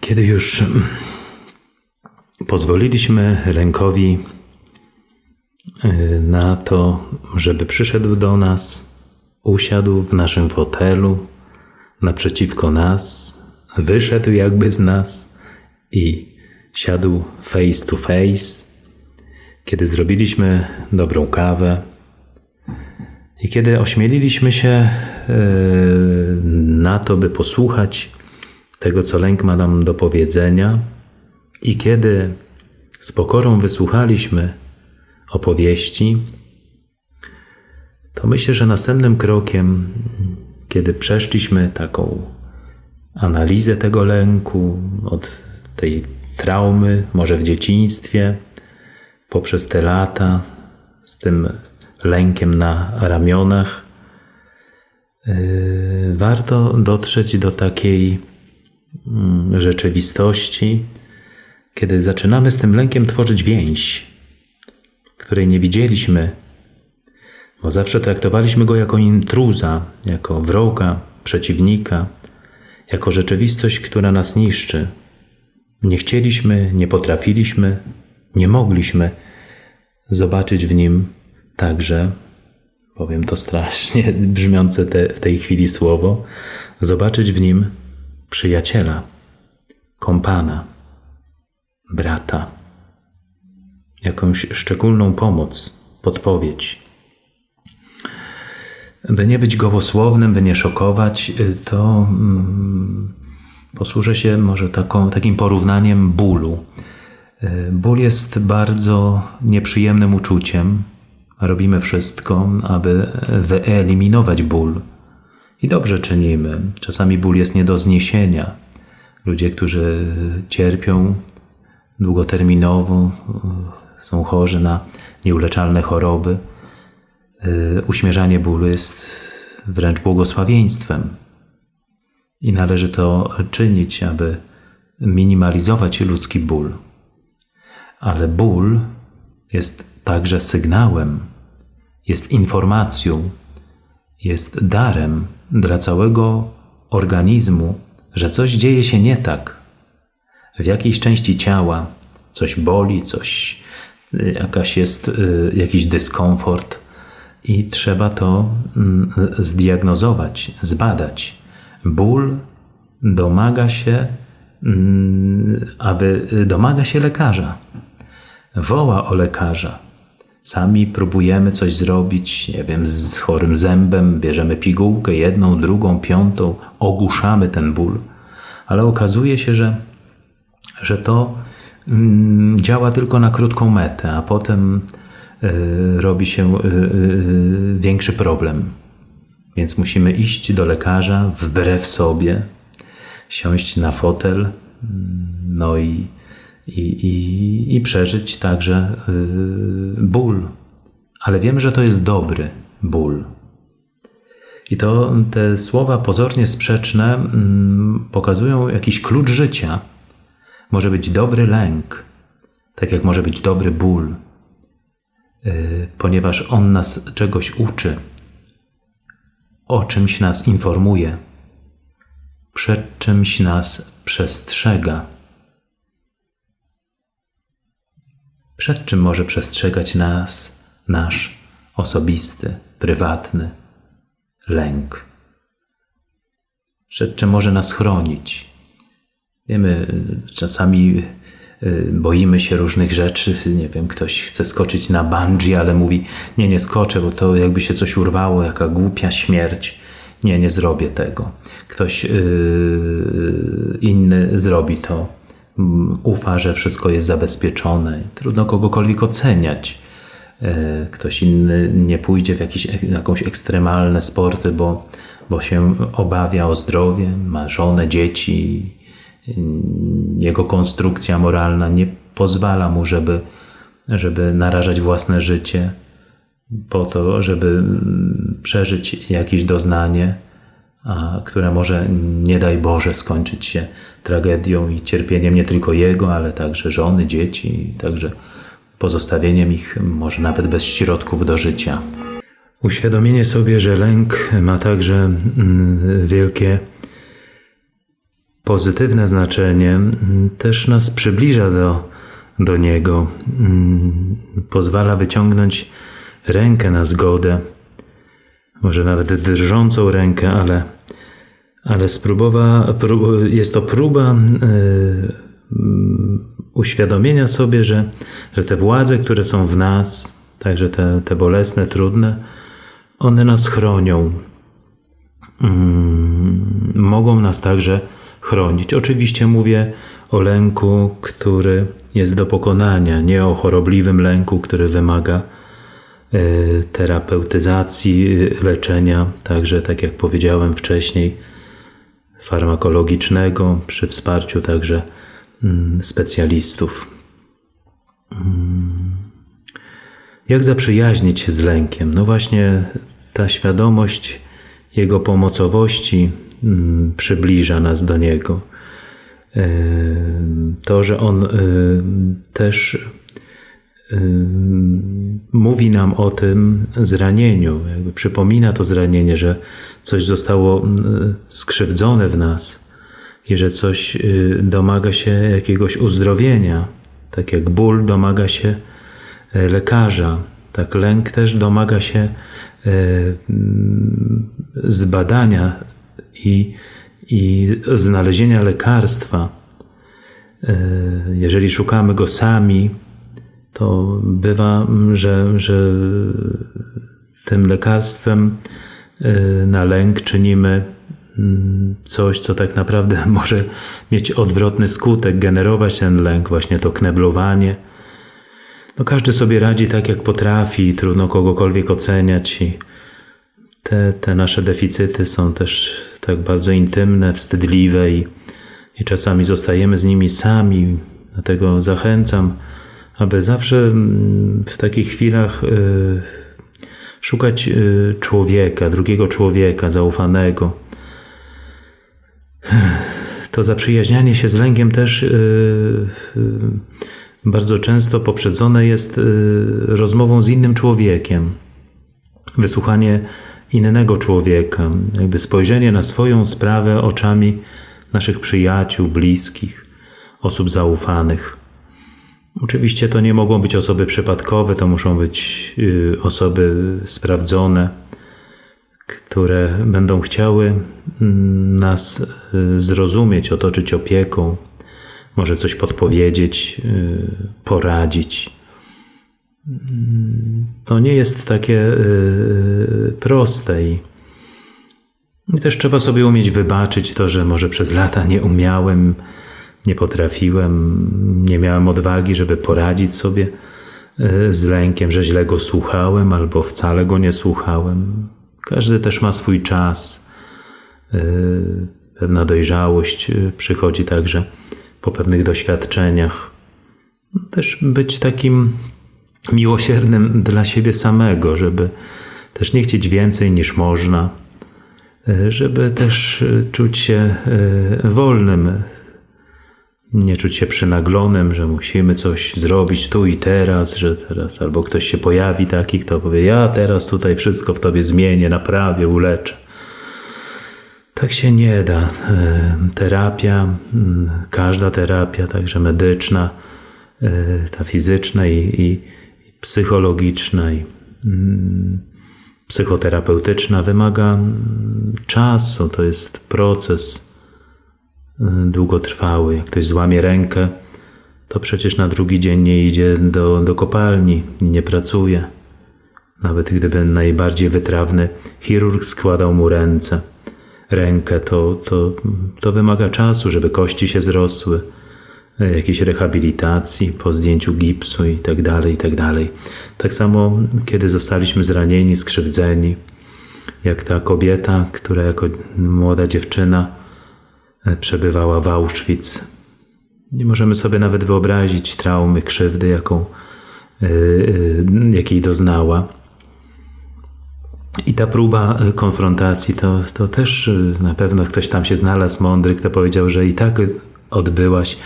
Kiedy już pozwoliliśmy lękowi y, na to, żeby przyszedł do nas, usiadł w naszym fotelu naprzeciwko nas, wyszedł jakby z nas i siadł face to face, kiedy zrobiliśmy dobrą kawę i kiedy ośmieliliśmy się y, na to, by posłuchać tego, co lęk ma nam do powiedzenia, i kiedy z pokorą wysłuchaliśmy opowieści, to myślę, że następnym krokiem, kiedy przeszliśmy taką analizę tego lęku, od tej traumy, może w dzieciństwie, poprzez te lata, z tym lękiem na ramionach, yy, warto dotrzeć do takiej rzeczywistości, kiedy zaczynamy z tym lękiem tworzyć więź, której nie widzieliśmy, bo zawsze traktowaliśmy go jako intruza, jako wroga, przeciwnika, jako rzeczywistość, która nas niszczy. Nie chcieliśmy, nie potrafiliśmy, nie mogliśmy zobaczyć w nim także, powiem to strasznie brzmiące te, w tej chwili słowo, zobaczyć w nim przyjaciela, kompana brata, jakąś szczególną pomoc, podpowiedź. By nie być gołosłownym, by nie szokować, y, to mm, posłużę się może taką, takim porównaniem bólu. Y, ból jest bardzo nieprzyjemnym uczuciem. Robimy wszystko, aby wyeliminować ból. I dobrze czynimy. Czasami ból jest nie do zniesienia. Ludzie, którzy cierpią, długoterminowo, są chorzy na nieuleczalne choroby. E, uśmierzanie bólu jest wręcz błogosławieństwem i należy to czynić, aby minimalizować ludzki ból. Ale ból jest także sygnałem, jest informacją, jest darem dla całego organizmu, że coś dzieje się nie tak, w jakiejś części ciała coś boli, coś, y, jakaś jest y, jakiś dyskomfort i trzeba to mm, zdiagnozować, zbadać. Ból domaga się, mm, aby domaga się lekarza. Woła o lekarza. Sami próbujemy coś zrobić, nie wiem, z chorym zębem, bierzemy pigułkę, jedną, drugą, piątą, ogłuszamy ten ból, ale okazuje się, że że to mm, działa tylko na krótką metę, a potem y, robi się y, y, większy problem. Więc musimy iść do lekarza wbrew sobie, siąść na fotel, mm, no i, i, i, i przeżyć także ból. Ale wiem, że to jest dobry ból. I to te słowa pozornie sprzeczne mm, pokazują jakiś klucz życia może być dobry lęk, tak jak może być dobry ból, y, ponieważ on nas czegoś uczy, o czymś nas informuje, przed czymś nas przestrzega. Przed czym może przestrzegać nas nasz osobisty, prywatny lęk? Przed czym może nas chronić? Wiemy, czasami y, boimy się różnych rzeczy. Nie wiem, ktoś chce skoczyć na bungee, ale mówi: Nie, nie skoczę, bo to jakby się coś urwało, jaka głupia śmierć. Nie, nie zrobię tego. Ktoś yy, inny zrobi to. Mm, ufa, że wszystko jest zabezpieczone. Trudno kogokolwiek oceniać. Y, ktoś inny nie pójdzie w jakieś, jakąś ekstremalne sporty, bo, bo się obawia o zdrowie, ma żonę, dzieci, jego konstrukcja moralna nie pozwala mu, żeby, żeby narażać własne życie po to, żeby przeżyć jakieś doznanie, a, które może, nie daj Boże, skończyć się tragedią i cierpieniem nie tylko jego, ale także żony, dzieci, także pozostawieniem ich może nawet bez środków do życia. Uświadomienie sobie, że lęk ma także mm, wielkie pozytywne znaczenie, też nas przybliża do, do Niego, mm, pozwala wyciągnąć rękę na zgodę, może nawet drżącą rękę, ale, ale spróbowa, jest to próba yy, uświadomienia sobie, że, że te władze, które są w nas, także te, te bolesne, trudne, one nas chronią. Mm, mogą nas także chronić. Oczywiście mówię o lęku, który jest do pokonania, nie o chorobliwym lęku, który wymaga terapeutyzacji, e, leczenia, także tak jak powiedziałem wcześniej, farmakologicznego, przy wsparciu także mm, specjalistów. Mm. Jak zaprzyjaźnić się z lękiem? No właśnie ta świadomość jego pomocowości mm, przybliża nas do Niego. E, to, że On e, też e, mówi nam o tym zranieniu, jakby przypomina to zranienie, że coś zostało skrzywdzone w nas i że coś domaga się jakiegoś uzdrowienia, tak jak ból domaga się lekarza, tak lęk też domaga się zbadania i, i znalezienia lekarstwa, jeżeli szukamy go sami, to bywa, że, że tym lekarstwem e, na lęk czynimy mm, coś, co tak naprawdę może mieć odwrotny skutek, generować ten lęk, właśnie to kneblowanie. No każdy sobie radzi tak, jak potrafi, trudno kogokolwiek oceniać i te, te nasze deficyty są też tak bardzo intymne, wstydliwe i, i czasami zostajemy z nimi sami. Dlatego zachęcam, aby zawsze mm, w takich chwilach y, szukać y, człowieka, drugiego człowieka, zaufanego. To zaprzyjaźnianie się z lękiem też y, bardzo często poprzedzone jest rozmową z innym człowiekiem. Wysłuchanie innego człowieka, jakby spojrzenie na swoją sprawę oczami naszych przyjaciół, bliskich, osób zaufanych. Oczywiście to nie mogą być osoby przypadkowe, to muszą być y, osoby sprawdzone, które będą chciały mm, nas y, zrozumieć, otoczyć opieką, może coś podpowiedzieć, y, poradzić. To nie jest takie proste i też trzeba sobie umieć wybaczyć to, że może przez lata nie umiałem, nie potrafiłem, nie miałem odwagi, żeby poradzić sobie y, z lękiem, że źle go słuchałem albo wcale go nie słuchałem. Każdy też ma swój czas. Y, pewna dojrzałość przychodzi także po pewnych doświadczeniach. Też być takim miłosiernym dla siebie samego, żeby też nie chcieć więcej niż można, e, żeby też e, czuć się e, wolnym, nie czuć się przynaglonym, że musimy coś zrobić tu i teraz, że teraz albo ktoś się pojawi taki, kto powie: Ja teraz tutaj wszystko w tobie zmienię, naprawię, uleczę. Tak się nie da. Terapia, każda terapia, także medyczna, ta fizyczna i, i psychologiczna i mm, psychoterapeutyczna wymaga mm, czasu. To jest proces długotrwały. Jak ktoś złamie rękę, to przecież na drugi dzień nie idzie do, do kopalni i nie pracuje. Nawet gdyby najbardziej wytrawny chirurg składał mu ręce, rękę, to, to, to wymaga czasu, żeby kości się zrosły jakiejś rehabilitacji po zdjęciu gipsu i tak dalej, i tak dalej. Tak samo, kiedy zostaliśmy zranieni, skrzywdzeni, jak ta kobieta, która jako młoda dziewczyna przebywała w Auschwitz. Nie możemy sobie nawet wyobrazić traumy, krzywdy, jaką, yy, jakiej doznała. I ta próba konfrontacji, to, to też na pewno ktoś tam się znalazł mądry, kto powiedział, że i tak odbyłaś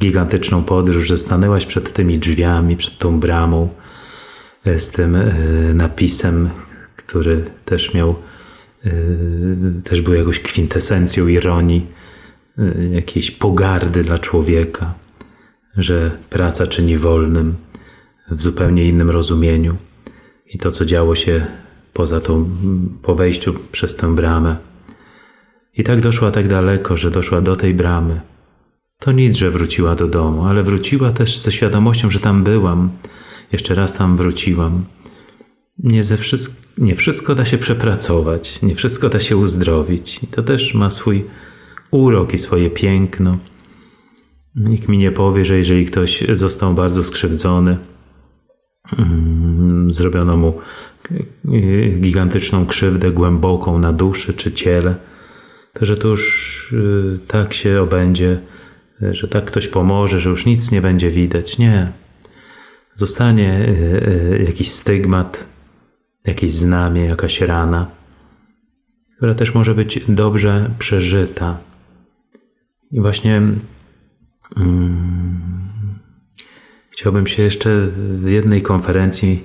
gigantyczną podróż, że stanęłaś przed tymi drzwiami, przed tą bramą e, z tym e, napisem, który też miał, e, też był jakąś kwintesencją ironii, jakiejś pogardy dla człowieka, że praca czyni wolnym w zupełnie innym rozumieniu. I to, co działo się poza tą, po wejściu przez tę bramę. I tak doszła tak daleko, że doszła do tej bramy. To nic, że wróciła do domu, ale wróciła też ze świadomością, że tam byłam. Jeszcze raz tam wróciłam. Nie, ze wszystko, nie wszystko da się przepracować, nie wszystko da się uzdrowić. I to też ma swój urok i swoje piękno. Nikt mi nie powie, że jeżeli ktoś został bardzo skrzywdzony, mm, zrobiono mu y, gigantyczną krzywdę głęboką na duszy czy ciele, to że to już y, tak się obędzie, że tak ktoś pomoże, że już nic nie będzie widać. Nie. Zostanie y, jakiś stygmat, jakieś znamie, jakaś rana, która też może być dobrze przeżyta. I właśnie mm, chciałbym się jeszcze w jednej konferencji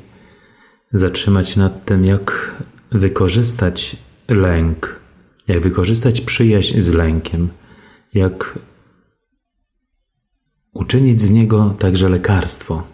zatrzymać nad tym, jak wykorzystać lęk, jak wykorzystać przyjaźń z lękiem, jak uczynić z niego także lekarstwo.